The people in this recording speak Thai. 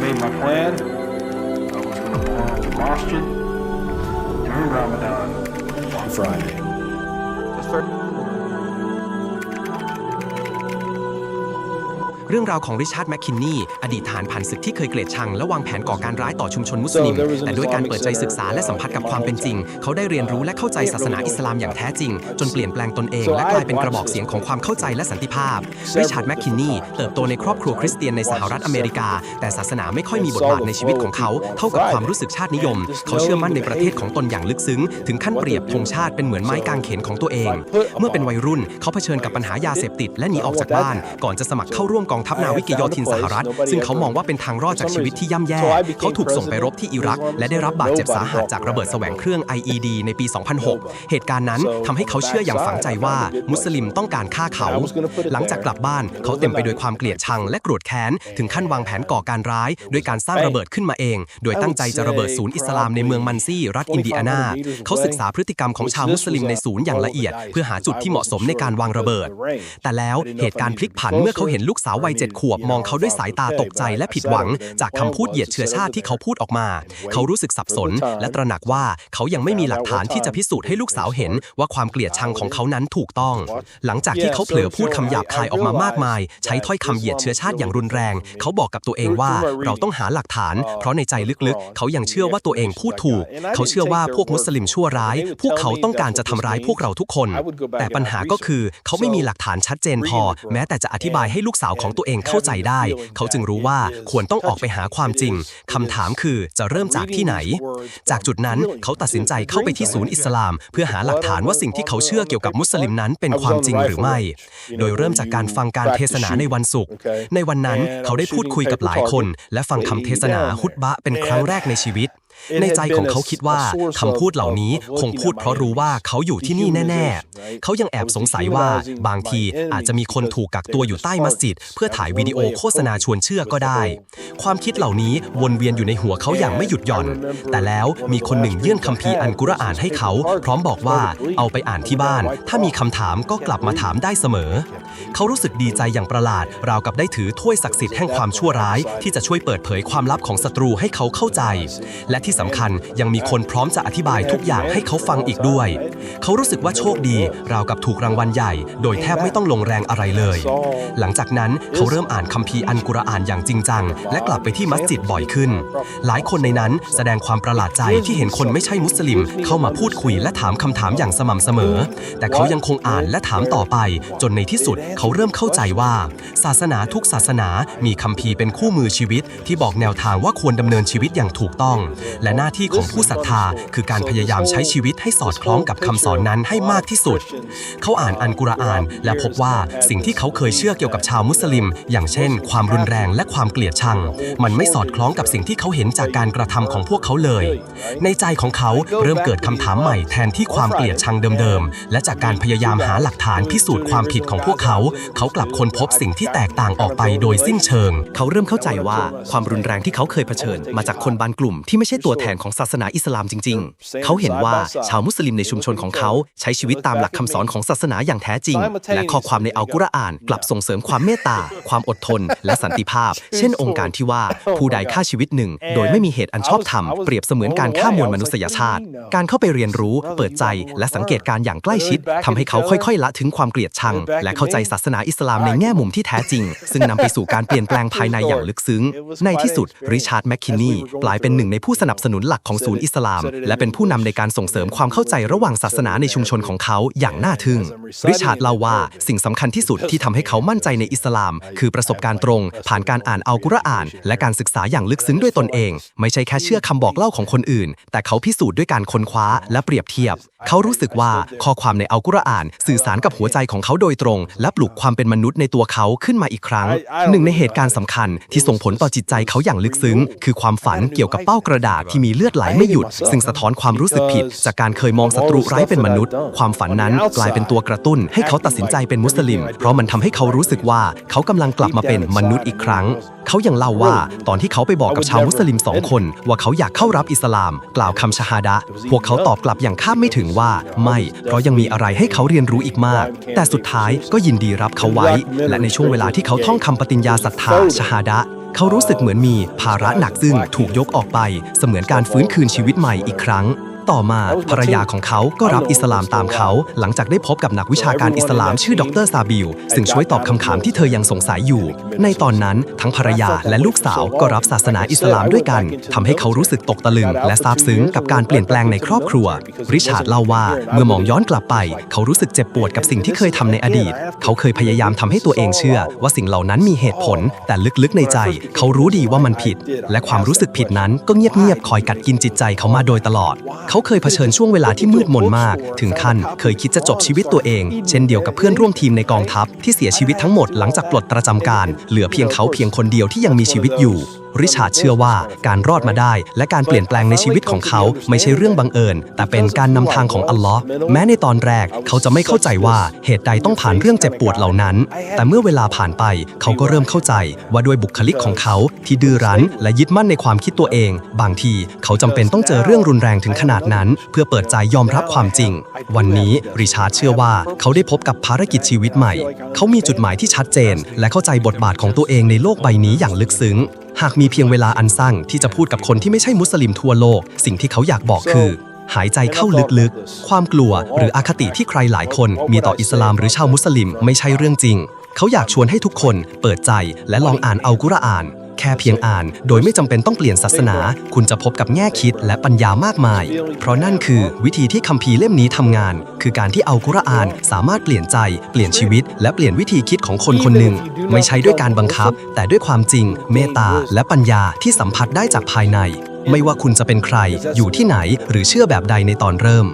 made my plan. I was going to perform the masjid during Ramadan on Friday. เรื่องราวของริชาร์ดแมคคินนีอดีตทหารผ่านศึกที่เคยเกลียดชังและวางแผนก่อการร้ายต่อชุมชนมุสลิม So there was an แต่ด้วยการเปิดใจศึกษา Islamic และสัมผัสกับความเป็นจริง เขาได้เรียนรู้และเข้าใจศาสนาอิสลามอย่างแท้จริง จนเปลี่ยนแปลงตนเอง So และกลายเป็น I กระบอกเสียงของความเข้าใจและสันติภาพริชาร์ดแมคคินนีเติบโตในครอบครัวคริสเตียนในสหรัฐอเมริกา แต่ศาสนาไม่ค่อยมีบทบาทในชีวิตของเขา เท่ากับความรู้สึกชาตินิยม เขาเชื่อมั่นในประเทศของตนอย่างลึกซึ้ง ถึงขั้นเปรียบธงชาติเป็นเหมือนไม้กางเขนของตัวเอง เมื่อเป็นวัยรุ่นเขาเผชิญกับปัญหายาเสพติดและหนีออกจากบ้าน ก่อนจะสมัครเข้าร่วมกองทัพนาวิกโยธินสหรัฐ ซึ่งเขามองว่าเป็นทางรอดจากชีวิตที่ย่ำแย่ เขาถูกส่งไปรบที่อิรัก และได้รับบาดเจ็บสาหัสจากระเบิดแสวงเครื่อง IED ในปี 2006 เหตุการณ์นั้นทำให้เขาเชื่ออย่างฝังใจว่า มุสลิมต้องการฆ่าเขา หลังจากกลับบ้าน เขาเต็มไปด้วยความเกลียดชังและโกรธแค้น ถึงขั้นวางแผนก่อการร้ายโดยการสร้างระเบิดขึ้นมาเอง โดยตั้งใจจะระเบิดศูนย์อิสลามในเมืองมันซี่ รัฐอินเดียนา เขาศึกษาพฤติกรรมของชาวมุสลิมในศูนย์อย่างละเอียด เพื่อหาจุดที่เหมาะสมในการวางระเบิด แต่แล้วเหตุการณ์พลิกผันเมื่อเขาเห็นลูกสาววัยเจ็ดขวบมองเขาด้วยสายตาตกใจและผิดหวัง จากคำพูดเหยียดเชื้อชาติที่เขาพูดออกมา เขารู้สึกสับสน และตระหนักว่าเขายังไม่มีหลักฐานที่จะพิสูจน์ให้ลูกสาวเห็นว่าความเกลียดชังของเขานั้นถูกต้อง หลังจากที่เขาเผลอพูดคำหยาบคายออกมามากมาย ใช้ถ้อยคำเหยียดเชื้อชาติอย่างรุนแรง เขาบอกกับตัวเองว่าเราต้องหาหลักฐาน เพราะในใจลึกๆ เขายังเชื่อว่าตัวเองพูดถูก เขาเชื่อว่าพวกมุสลิมชั่วร้าย พวกเขาต้องการจะทำร้ายพวกเราทุกคน แต่ปัญหาก็คือเขาไม่มีหลักฐานชัดเจนพอ แม้แต่จะอธิบายให้ลูกสาวของตัวเองเข้าใจได้ เขาจึงรู้ว่าควรต้องออกไปหาความจริงคำถามคือจะเริ่มจากที่ไหน จากจุดนั้นเขาตัดสินใจเข้าไปที่ศูนย์อิสลาม เพื่อหาหลักฐานว่าสิ่งที่เขาเชื่อเกี่ยวกับมุสลิมนั้นเป็นความจริงหรือไม่ โดยเริ่มจากการฟังการเทศนาในวันศุกร์ในวันนั้นเขาได้พูดคุยกับหลายคน และฟังคำเทศนาฮุตบะเป็นครั้งแรกในชีวิตในใจของเขาคิดว่าคำพูดเหล่านี้คงพูดเพราะรู้ว่าเขาอยู่ที่นี่แน่ ๆ เขายังแอบสงสัยว่าบางทีอาจจะมีคนถูกกักตัวอยู่ใต้มัสยิดเพื่อถ่ายวิดีโอโฆษณาชวนเชื่อก็ได้ ความคิดเหล่านี้วนเวียนอยู่ในหัวเขาอย่างไม่หยุดหย่อน แต่แล้วมีคนหนึ่งยื่นคัมภีร์อันกุรอานให้เขา พร้อมบอกว่าเอาไปอ่านที่บ้าน ถ้ามีคำถามก็กลับมาถามได้เสมอ เขารู้สึกดีใจอย่างประหลาด ราวกับได้ถือถ้วยศักดิ์สิทธิ์แห่งความชั่วร้าย ที่จะช่วยเปิดเผยความลับของศัตรูให้เขาเข้าใจ และที่สำคัญยังมีคนพร้อมจะอธิบายทุกอย่างให้เขาฟังอีกด้วย เขารู้สึกว่าโชคดีราวกับถูกรางวัลใหญ่ โดยแทบไม่ต้องลงแรงอะไรเลย หลังจากนั้นเขาเริ่มอ่านคัมภีร์อันกุรอานอย่างจริงจัง และกลับไปที่มัสยิดบ่อยขึ้น หลายคนในนั้นแสดงความประหลาดใจที่เห็นคนไม่ใช่มุสลิม เข้ามาพูดคุยและถามคำถามอย่างสม่ำเสมอ แต่เขายังคงอ่านและถามต่อไป จนในที่สุดเขาเริ่มเข้าใจว่า ศาสนาทุกศาสนามีคัมภีร์เป็นคู่มือชีวิต ที่บอกแนวทางว่าควรดำเนินชีวิตอย่างถูกต้องและหน้าที่ของผู้ศรัทธาคือการพยายามใช้ชีวิตให้สอดคล้องกับคำสอนนั้นให้มากที่สุด เขาอ่านอันกุรอาน และพบว่าสิ่งที่เขาเคยเชื่อเกี่ยวกับชาวมุสลิม อย่างเช่น ความรุนแรงและความเกลียดชัง มันไม่สอดคล้องกับสิ่งที่เขาเห็นจากการกระทำของพวกเขาเลย ในใจของเขาเริ่มเกิดคำถามใหม่แทนที่ความเกลียดชังเดิมๆ และจากการพยายามหาหลักฐานพิสูจน์ความผิดของพวกเขา เขากลับค้นพบสิ่งที่แตกต่างออกไปโดยสิ้นเชิง เขาเริ่มเข้าใจว่าความรุนแรงที่เขาเคยเผชิญ มาจากคนบางกลุ่มที่ไม่ใช่ตัวแทนของศาสนาอิสลามจริง ๆ เขาเห็นว่าชาวมุสลิมในชุมชนของเขาใช้ชีวิตตามหลักคำสอนของศาสนาอย่างแท้จริง และข้อความในอัลกุรอานกลับส่งเสริมความเมตตา ความอดทน และสันติภาพ เช่นองค์การที่ว่าผู้ใดฆ่าชีวิตหนึ่ง โดยไม่มีเหตุอันชอบธรรมเปรียบเสมือนการฆ่ามวลมนุษยชาติ การเข้าไปเรียนรู้ เปิดใจ และสังเกตการอย่างใกล้ชิดทำให้เขาค่อยๆ ละถึงความเกลียดชัง และเข้าใจศาสนาอิสลามในแง่มุมที่แท้จริง ซึ่งนำไปสู่การเปลี่ยนแปลงภายในอย่างลึกซึ้ง ในที่สุดริชาร์ดแมคคินนีกลายเป็นหนึ่งในผู้สนับสนุนหลักของศูนย์อิสลาม และเป็นผู้นำในการส่งเสริมความเข้าใจระหว่างศาสนาในชุมชนของเขาอย่างน่าทึ่ง ริชาร์ดเล่าว่าสิ่งสำคัญที่สุดที่ทำให้เขามั่นใจในอิสลาม คือประสบการณ์ตรง ผ่านการอ่านอัลกุรอาน และการศึกษาอย่างลึกซึ้งด้วยตนเอง ไม่ใช่แค่เชื่อคำบอกเล่าของคนอื่น แต่เขาพิสูจน์ด้วยการค้นคว้าและเปรียบเทียบ เขารู้สึกว่าข้อความในอัลกุรอาน สื่อสารกับหัวใจของเขาโดยตรง และปลุกความเป็นมนุษย์ในตัวเขาขึ้นมาอีกครั้ง หนึ่งในเหตุการณ์สำคัญที่ส่งผลต่อจิตใจเขาอย่างลึกซึ้ง คือความฝันเกี่ยวกับเป้ากระดาษที่มีเลือดไหลไม่หยุด ซึ่งสะท้อนความรู้สึกผิด จากการเคยมองศัตรูร้ายเป็นมนุษย์ ความฝันนั้นกลายเป็นตัวกระตุ้น ให้เขาตัดสินใจเป็นมุสลิม เพราะมันทำให้เขารู้สึกว่าเขากำลังกลับมาเป็นมนุษย์อีกครั้ง เขายังเล่าว่าตอนที่เขาไปบอกกับชาวมุสลิมสองคน ว่าเขาอยากเข้ารับอิสลาม กล่าวคำชฮาดะพวกเขาตอบกลับอย่างคาดไม่ถึงว่า ไม่ เพราะยังมีอะไรให้เขาเรียนรู้อีกมาก แต่สุดท้ายก็ยินดีรับเขาไว้ และในช่วงเวลาที่เขาท่องคำปฏิญญาศรัทธาชฮาดะ เขารู้สึกเหมือนมีภาระหนักซึ่งถูกยกออกไป เสมือนการฟื้นคืนชีวิตใหม่อีกครั้ง ต่อมาภรรยาของเขาก็รับอิสลามตามเขา หลังจากได้พบกับนักวิชาการอิสลามชื่อดรซาบิลซึ่งช่วยตอบคำถามที่เธอยังสงสัยอยู่ ในตอนนั้นทั้งภรรยาและลูกสาวก็รับศาสนาอิสลามด้วยกันทำให้เขารู้สึกตกตะลึง และซาบซึ้งกับการเปลี่ยนแปลงในครอบครัว ริชาร์ดเล่าว่าเมื่อมองย้อนกลับไป เขารู้สึกเจ็บปวดกับสิ่งที่เคยทำในอดีต เขาเคยพยายามทำให้ตัวเองเชื่อ ว่าสิ่งเหล่านั้นมีเหตุผล แต่ลึกๆในใจ เขารู้ดีว่ามันผิด และความรู้สึกผิดนั้นก็เงียบๆคอยกัดกินจิตใจเขามาโดยตลอด เขาเคยเผชิญช่วงเวลาที่มืดมนมาก ถึงขั้นเคยคิดจะจบชีวิตตัวเอง เช่นเดียวกับเพื่อนร่วมทีมในกองทัพที่เสียชีวิตทั้งหมดหลังจากปลดประจำการ เหลือเพียงเขาเพียงคนเดียวที่ยังมีชีวิตอยู่ ริชาร์ดเชื่อว่าการรอดมาได้ และการเปลี่ยนแปลงในชีวิตของเขาไม่ใช่เรื่องบังเอิญ แต่เป็นการนำทางของอัลลอฮ์แม้ในตอนแรกเขาจะไม่เข้าใจว่าเหตุใดต้องผ่านเรื่องเจ็บปวดเหล่านั้น แต่เมื่อเวลาผ่านไปเขาก็เริ่มเข้าใจว่าด้วยบุคลิกของเขาที่ดื้อรั้น และยึดมั่นในความคิดตัวเอง บางทีเขาจำเป็นต้องเจอเรื่องรุนแรงถึงขนาดนั้น เพื่อเปิดใจยอมรับความจริง วันนี้ริชาร์ดเชื่อว่าเขาได้พบกับภารกิจชีวิตใหม่ เขามีจุดหมายที่ชัดเจน และเข้าใจบทบาทของตัวเองในโลกใบนี้อย่างลึกซึ้ง หากมีเพียงเวลาอันสั้นที่จะพูดกับคนที่ไม่ใช่มุสลิมทั่วโลก สิ่งที่เขาอยากบอกคือ หายใจเข้าลึกๆ ความกลัวหรืออคติที่ใครหลายคนมีต่ออิสลามหรือชาวมุสลิมไม่ใช่เรื่องจริง เขาอยากชวนให้ทุกคนเปิดใจและลองอ่านอัลกุรอาน แค่เพียงอ่าน โดยไม่จำเป็นต้องเปลี่ยนศาสนา คุณจะพบกับแง่คิดและปัญญามากมาย เพราะนั่นคือวิธีที่คัมภีร์เล่มนี้ทำงาน คือการที่อัลกุรอานสามารถเปลี่ยนใจ เปลี่ยนชีวิต และเปลี่ยนวิธีคิดของคนคนหนึ่ง ไม่ใช่ด้วยการบังคับ แต่ด้วยความจริง เมตตา และปัญญาที่สัมผัสได้จากภายใน ไม่ว่าคุณจะเป็นใคร อยู่ที่ไหน หรือเชื่อแบบใดในตอนเริ่ม